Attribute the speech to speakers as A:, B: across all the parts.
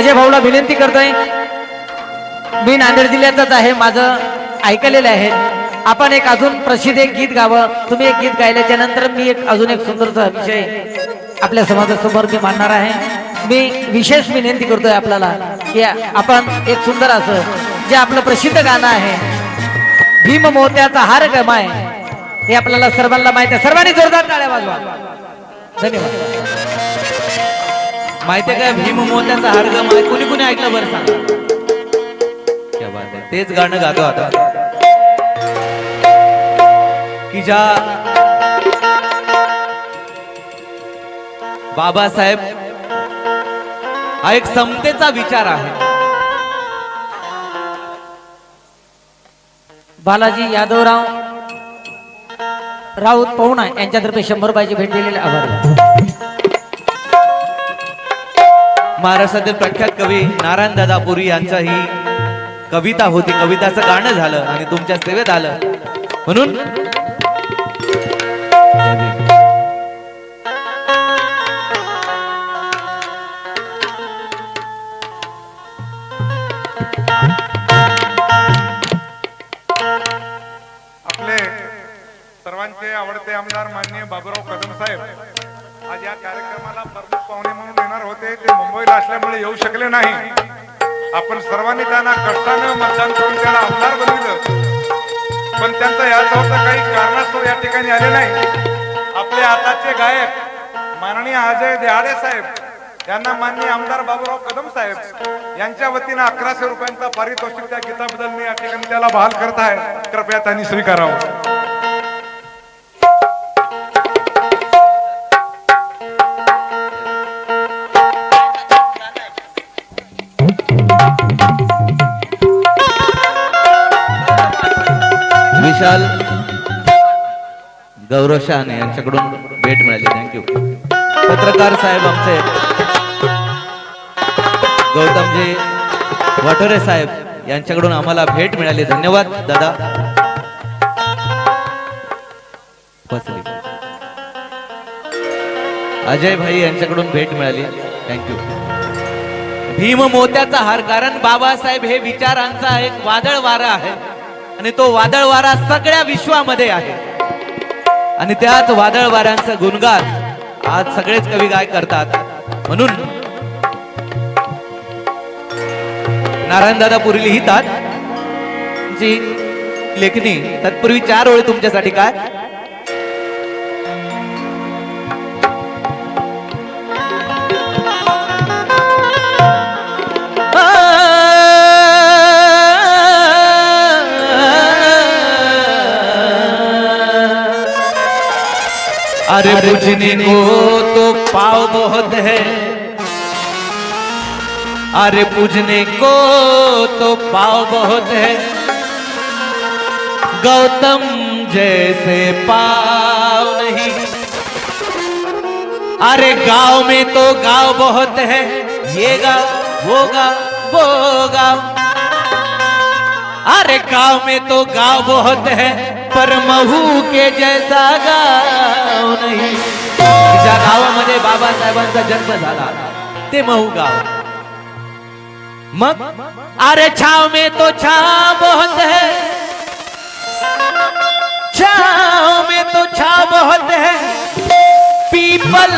A: माझ्या भाऊला विनंती करतोय. मी नांदेड जिल्ह्यातच आहे माझं ऐकलेलं आहे. आपण एक अजून प्रसिद्ध एक गीत गावं. तुम्ही एक गीत गायल्याच्या नंतर मी एक अजून एक सुंदरचा विषय आपल्या समाजासमोर मी मांडणार आहे. मी विशेष विनंती करतोय आपल्याला की आपण एक सुंदर असं जे आपलं प्रसिद्ध गाणं आहे भीम मोत्याचा हार गमाय हे आपल्याला सर्वांना माहिती आहे. सर्वांनी जोरदार टाळ्या वाजवा. धन्यवाद.
B: माहितीये काय भीम मोत्याचा हारगम आहे कुणी कुणी ऐकलं बरं सांग? तेच गाणं गातो आता. की ज्या बाबासाहेब हा एक समतेचा विचार आहे.
A: बालाजी यादवराव राऊत पवना यांच्यातर्फे शंभर रुपयाची भेट दिलेले आभार.
B: महाराष्ट्रातील प्रख्यात कवी नारायण दादा पुरी यांचा ही कविता होती. कविताचं गाणं झालं आणि तुमच्या सेवेत आलं. म्हणून
C: आपले सर्वांचे आवडते आमदार माननीय बाबूराव कदम साहेब आज या कार्यक्रमाला होते ते मुंबईला असल्यामुळे येऊ शकले नाही. आपण सर्वांनी त्यांना कष्टानं मतदान करून त्यांना आमदार बनविलं. पण त्यांचा याचा होता काही कारणास्तव या ठिकाणी आले नाही. आपले आताचे गायक माननीय अजय देहाडे साहेब यांना माननीय आमदार बाबूराव कदम साहेब यांच्या वतीनं अकराशे रुपयांचा पारितोषिक त्या गीताबद्दल मी या ठिकाणी त्याला बहाल करत आहे. कृपया त्यांनी स्वीकारावं.
B: विशाल गौरव शहाणे यांच्याकडून भेट मिळाली. थँक्यू पत्रकार साहेब आमचे गौतमजी वाटोरे साहेब यांच्याकडून आम्हाला भेट मिळाली. धन्यवाद दादा. अजय भाई यांच्याकडून भेट मिळाली. थँक्यू भीम मोत्याचा हार कारण बाबासाहेब हे विचारांचा एक वादळ वारा आहे. आणि तो वादळ वारा सगळ्या विश्वामध्ये आहे. आणि त्याच वादळ वाऱ्यांचं गुणगान आज सगळेच कवी गाय करतात. म्हणून नारायणदादा पुरी लिहितात. जी लेखनी तत्पूर्वी चार ओळी तुमच्यासाठी काय? अरे बुझने को तो पाव बहुत है। अरे पूजने को तो पाव बहुत है। गौतम जैसे पाव नहीं। अरे गाँव में तो गाँव बहुत है। ये गाँव वो गाँव वो गाँव अरे गाँव में तो गाँव बहुत है। पर महू के जैसा गाव नाही। ज्या गावामध्ये बाबासाहेबांचा जन्म झाला। ते महू गाव मग अरे छाव में तो छाव बहुत है। छाव में तो छाव बहुत है। पीपल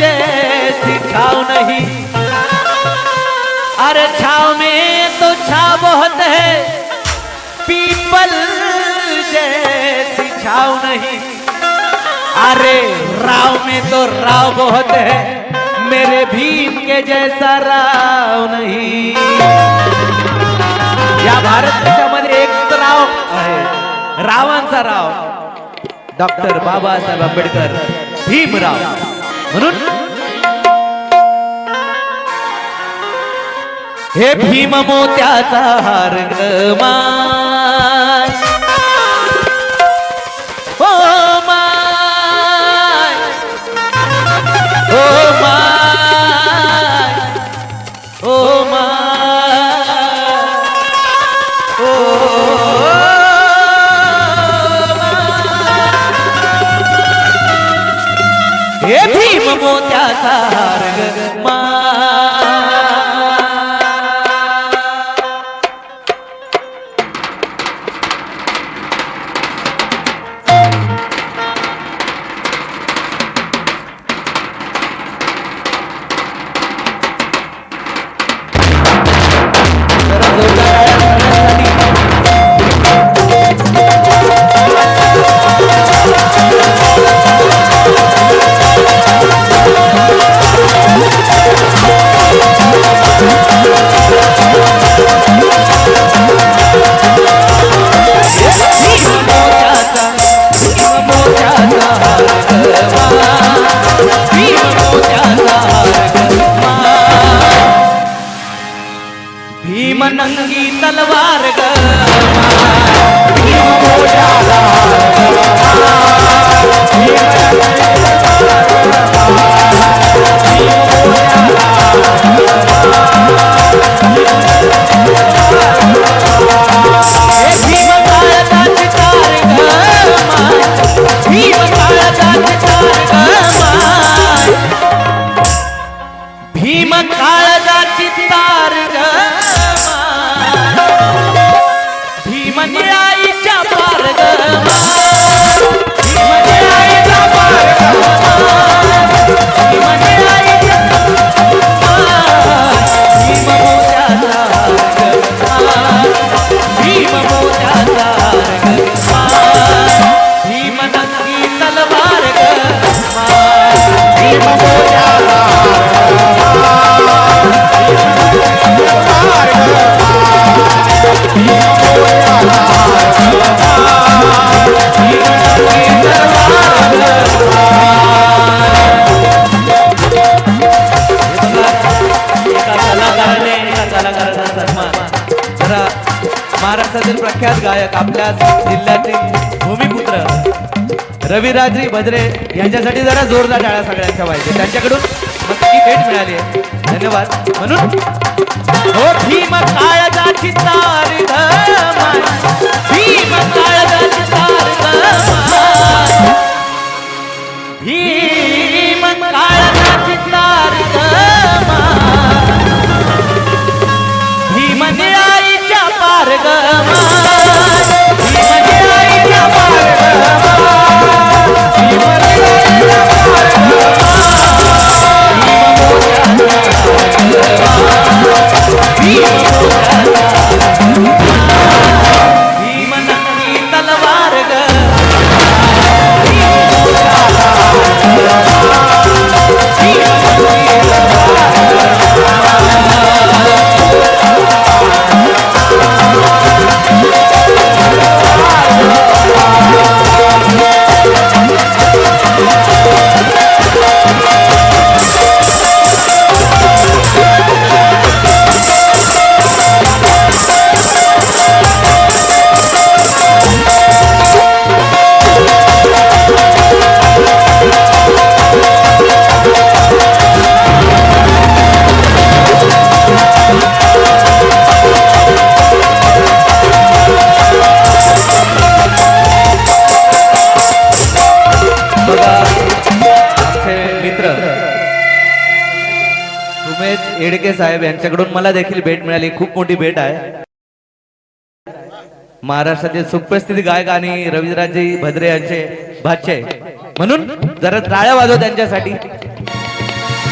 B: जैसी छाव नहीं। अरे छाव में तो छाव बहुत है। पीपल जैसी छाव नहीं। अरे राव में तो राव बहुत है। मेरे भीम के जैसा राव नहीं। या भारत देशामध्ये एक राव आहे। रावांचा राव। डॉक्टर बाबासाहेब आंबेडकर भीमराव म्हणून हे भीम मोत्याचा हार गमा जोरदार ಮೆದ आपल्या जिल्ह्यातील भूमिपुत्र रविराजी भद्रे यांच्यासाठी जरा जोरदार टाळ्या सगळ्यांच्या पाहिजे त्यांच्याकडून मस्ती भेट मिळाली आहे. धन्यवाद. म्हणून हो भीम काळजाची तार भीम काळजाची तार भीम भीम साहेब यांच्याकडून मला देखील भेट मिळाली. खूप मोठी भेट आहे. महाराष्ट्राचे सुप्रस्थित गायक आणि रवींद्रजी भद्रे यांचे भाचे. म्हणून जरा टाळ्या वाजव त्यांच्यासाठी.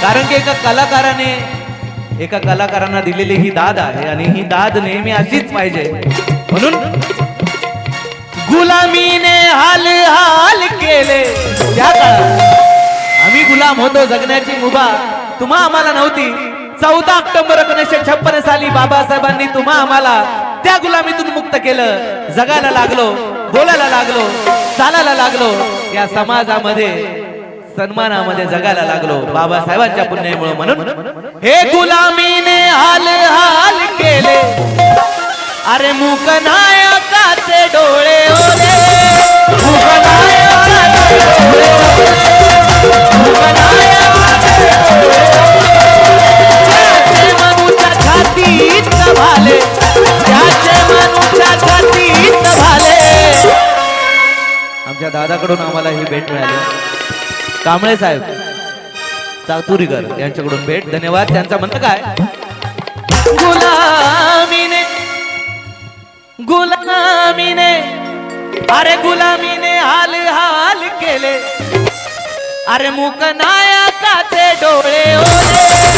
B: कारण की एका कलाकाराने एका कलाकारांना दिलेली ही दाद आहे आणि ही दाद नेहमी अशीच पाहिजे. म्हणून गुलामीने हाल हाल केले. त्या काळात आम्ही गुलाम होतो जगण्याची मुभा तुम्हा आम्हाला नव्हती. चौदा ऑक्टोबर एकोणीसशे छप्पन साली बाबासाहेबांनी तुम्हा आम्हाला त्या गुलामीतून मुक्त केलं. जगायला लागलो बोलायला लागलो चालायला लागलो. या समाजामध्ये सन्मानामध्ये जगायला लागलो. बाबासाहेबांच्या पुण्यामुळे म्हणून. हे गुलामीने हाल हाल केले. अरे मूक नायकाचे डोळे ओले. मूक नायकाचे डोळे ओले. मूक छातीत भाले त्याचे मनूच्या छातीत भाले आमच्या दादाकडून आम्हाला ही भेट मिळाली. कांबळे साहेब चातुरीकर यांच्याकडून भेट. धन्यवाद. त्यांचा म्हणतं काय? गुलामीने गुलामीने अरे गुलामीने हाल हाल केले. अरे मुक नायकाचे डोळे ओले.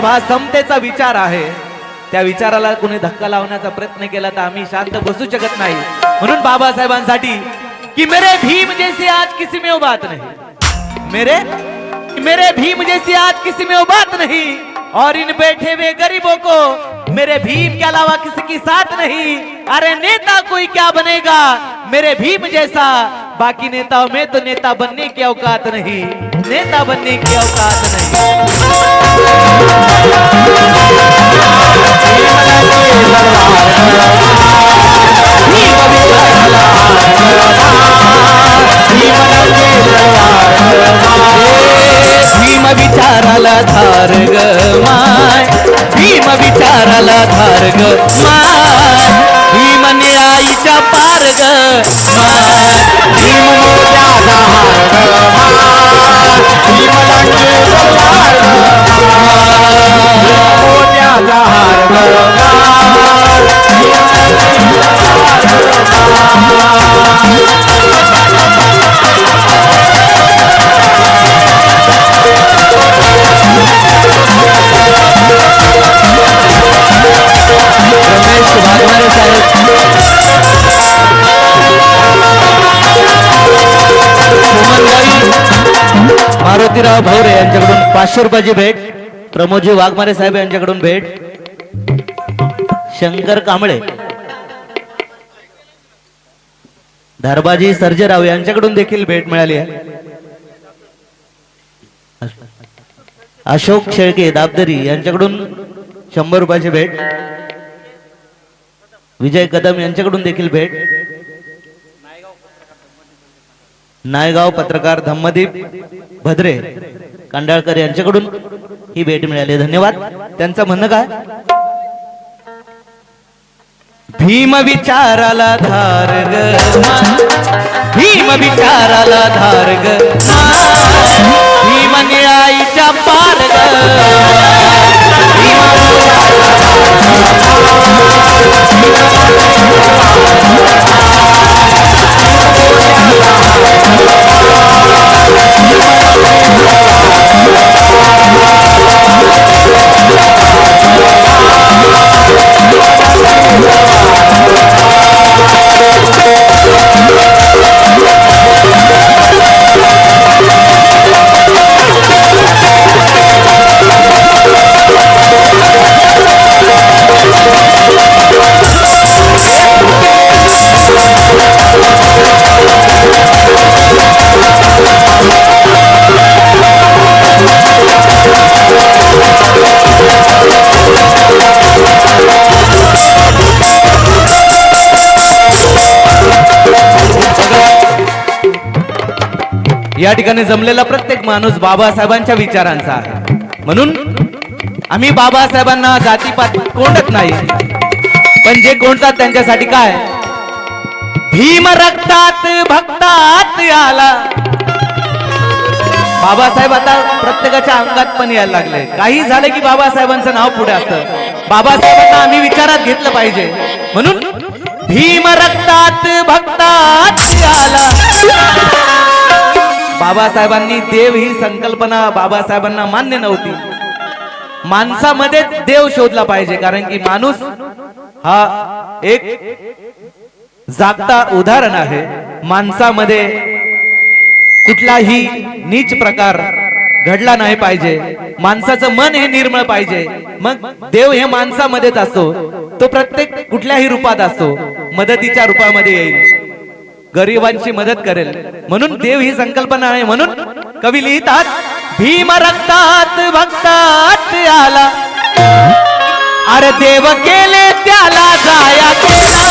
B: साहेब हा समतेचा विचार आहे. त्या विचाराला कोणी धक्का लावण्याचा प्रयत्न केला तर आम्ही शांत बसू शकत नाही. म्हणून बाबासाहेबांसाठी कि मेरे भीम जैसे आज किसी में बात नहीं. मेरे मेरे भीम जैसी आज किसी में बात नहीं. और इन बैठे हुए गरीबों को मेरे भीम के अलावा किसी की साथ नहीं. अरे नेता कोई क्या बनेगा? मेरे भीम जैसा. बाकी नेताओं में तो नेता बनने की औकात नहीं. नेता बनने की औकात नहीं। भीम विचाराला धार ग माय। भीम विचाराला धार ग माय। भीम निळाईच्या पार ग माय। भीम मोत्याचा हार ग माय। भीम मारुतीराव भवरे यांच्याकडून पाचशे रुपयाची भेट. प्रमोदजी वाघमारे साहेब यांच्याकडून भेट. शंकर कांबळे. धर्बाजी सर्जेराव यांच्याकडून देखील भेट मिळाली आहे. अशोक शेळके दाबदरी यांच्याकडून शंभर रुपयाची भेट. विजय कदम यांच्याकडून देखील भेट. नायगाव पत्रकार धम्मदीप. भद्रे कांडाळकर यांच्याकडून ही भेट मिळाली. धन्यवाद. त्यांचं म्हणणं काय? भीम विचाराला धार ग. भीम विचाराला धार ग. भीम निळाईच्या पार ग या ठिकाणी जमलेला प्रत्येक माणूस बाबासाहेबांच्या विचारांचा आहे. म्हणून आम्ही बाबासाहेबांना जातीपात कोंडत नाही. पण जे कोणतात त्यांच्यासाठी काय? भीम रक्तात भक्तात आला बाबासाहेब आता प्रत्येकाच्या अंगात पण यायला लागले. काही झालं की बाबासाहेबांचं नाव पुढे असतं. बाबासाहेबांना आम्ही विचारात घेतलं पाहिजे. म्हणून भीम रक्तात भक्तात आला बाबासाहेबांनी देव ही संकल्पना बाबासाहेबांना मान्य नव्हती. माणसामध्येच देव शोधला पाहिजे कारण की माणूस हा एक जागता उदाहरण आहे. माणसामध्ये कुठलाही नीच प्रकार घडला नाही पाहिजे. माणसाचं मन हे निर्मळ पाहिजे. मग देव हे माणसामध्येच असतो. तो प्रत्येक कुठल्याही रूपात असतो. मदतीच्या रूपामध्ये येईल. गरिबांची मदत करेल. म्हणून देव ही संकल्पना आहे. म्हणून कवी लिहितात भीम रक्तात भक्तात आला. अरे देव केले त्याला जाया केला.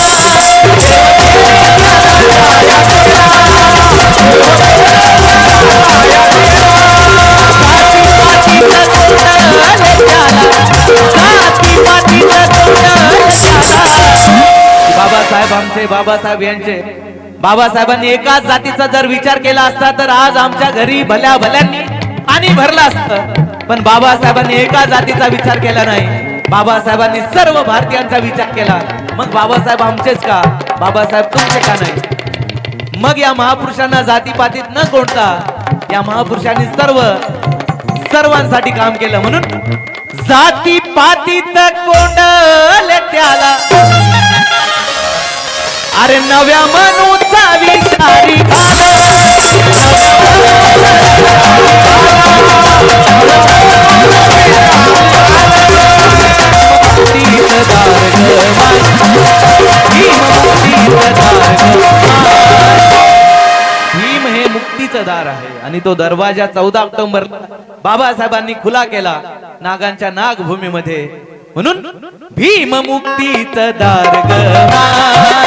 B: बाबासाहेब आमचे बाबासाहेब यांचे बाबासाहेबांनी एकाच जातीचा जर विचार केला असता तर आज आमच्या घरी भल्या भल्यांनी पाणी भरलं असतं. पण बाबासाहेबांनी एका जातीचा विचार केला नाही. बाबासाहेबांनी सर्व भारतीयांचा विचार केला. मग बाबासाहेब आमचेच का? बाबासाहेब तुमचे का नाही? मग या महापुरुषांना जातीपातीत न कोणता या महापुरुषांनी सर्व सर्वांसाठी काम केलं म्हणून जाती पातीत कोंडले त्याला. अरे नव्या मनूचा विचारी भीम हे मुक्तीचं दार आहे आणि तो दरवाजा चौदा ऑक्टोबर बाबासाहेबांनी खुला केला नागांच्या नागभूमीमध्ये. म्हणून भीम मुक्तीचं दार ग.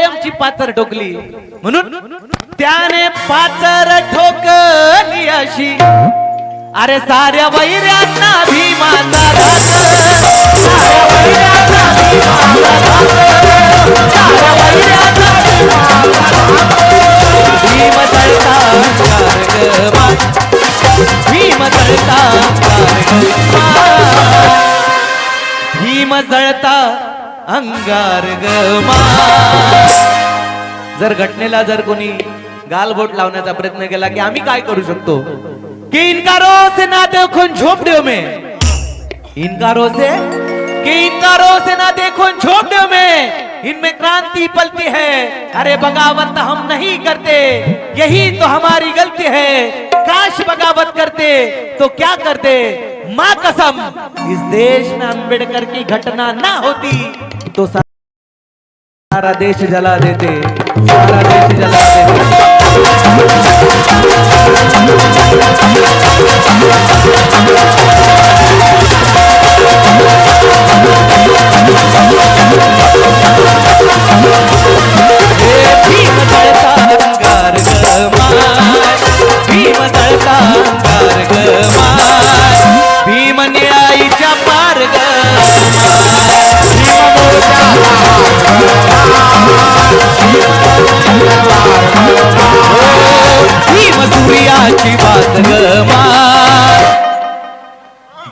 B: कायमची पाथर ठोकली म्हणून त्याने पाथर ठोकली अशी. अरे साऱ्या वैऱ्यांना भीमाचा घात साऱ्या वैऱ्यांना भीमाचा भीम तळता अंगार जर घटनेला जर कोणी गालबोट लावण्याचा प्रयत्न केला की आम्ही काय करू शकतो? की इनकारो से ना झोप झोपड़ियों मे? इनकारों से कि इनकारों से ना देखो झोपड़ियों में। इनमें क्रांति पलती है। अरे बगावत हम नहीं करते। यही तो हमारी गलती है। काश बगावत करते तो क्या करते? माँ कसम, इस देश में अंबेडकर की घटना ना होती तो सारा देश जला देते। सारा देश जला देते।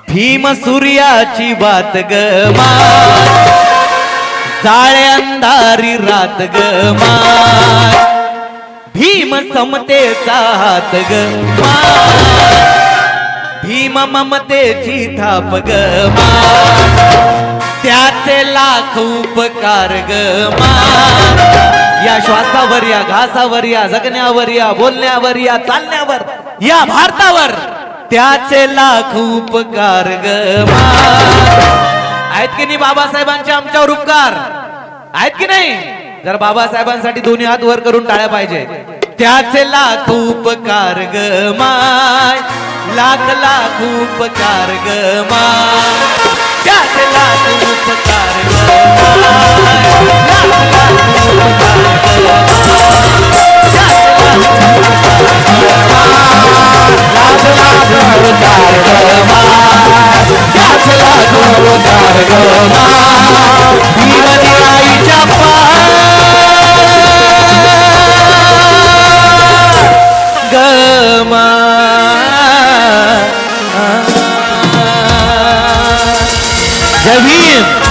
B: भीम सूर्याची बात ग माय जाळे अंधारी रात ग माय. भीम समतेचा हात ग माय. भीम ममतेची थाप ग माय. त्याचे लाख उपकार ग माय. या श्वासावर या घासावर या जगण्यावर या बोलण्यावर या चालण्यावर या भारतावर त्याचे लाख उपकार ग माय. आहेत की नाही बाबासाहेबांचे आमच्यावर उपकार? आहेत की नाही? जर बाबासाहेबांसाठी दोन्ही हात वर करून टाळ्या पाहिजे. त्याचे लाख उपकार ग माय. लाख लाख उपकार ग माय. त्याचे लाख उपकार ग लाख लाख उपकार ग माय. वाचला जोरदार गमा भीमनी जय भीम.